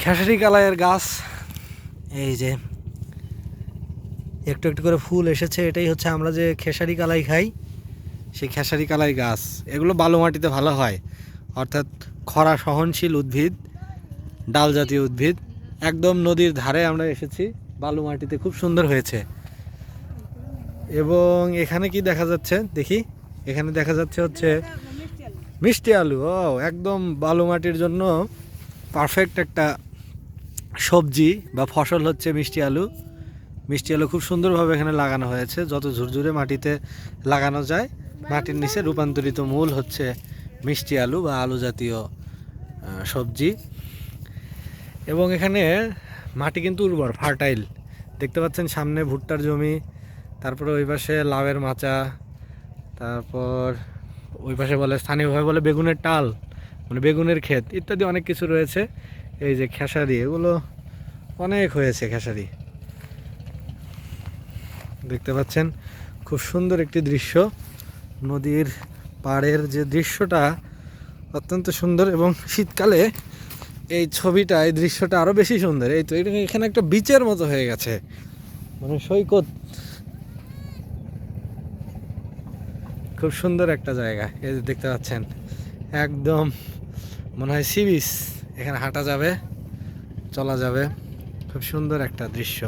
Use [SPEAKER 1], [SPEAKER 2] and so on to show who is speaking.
[SPEAKER 1] খেসারি কালাইয়ের গাছ। এই যে, একটু একটু করে ফুল এসেছে, এটাই হচ্ছে আমরা যে খেসারি কালাই খাই, সেই খেসারি কালাই গাছ। এগুলো বালু মাটিতে ভালো হয়। অর্থাৎ খরা সহনশীল উদ্ভিদ, ডাল জাতীয় উদ্ভিদ। একদম নদীর ধারে আমরা এসেছি বালু মাটিতে খুব সুন্দর হয়েছে। এবং এখানে কি দেখা যাচ্ছে, দেখি, এখানে দেখা যাচ্ছে হচ্ছে মিষ্টি আলু। ও, একদম বালু মাটির জন্য পারফেক্ট একটা সবজি বা ফসল হচ্ছে মিষ্টি আলু। মিষ্টি আলু খুব সুন্দরভাবে এখানে লাগানো হয়েছে। যত ঝুরঝুরে মাটিতে লাগানো যায়, মাটির নিচে রূপান্তরিত মূল হচ্ছে মিষ্টি আলু বা আলু জাতীয় সবজি। এবং এখানে মাটি কিন্তু উর্বর, ফার্টাইল। দেখতে পাচ্ছেন সামনে ভুট্টার জমি, তারপরে ওই পাশে লাউয়ের মাচা, তারপর ওই পাশে বলে, স্থানীয়ভাবে বলে বেগুনের টাল মানে বেগুনের ক্ষেত ইত্যাদি অনেক কিছু রয়েছে। এই যে খেসারি, এগুলো অনেক হয়েছে খেসারি। দেখতে পাচ্ছেন, খুব সুন্দর একটি দৃশ্য। নদীর পাড়ের যে দৃশ্যটা অত্যন্ত সুন্দর এবং শীতকালে এই ছবিটা, এই দৃশ্যটা আরও বেশি সুন্দর। এই তো এখানে একটা বিচের মতো হয়ে গেছে। মানে সৈকত। খুব সুন্দর একটা জায়গা, এই যে দেখতে পাচ্ছেন। একদম মনে হয় সি বিচ। এখানে হাঁটা যাবে চলা যাবে। খুব সুন্দর একটা দৃশ্য।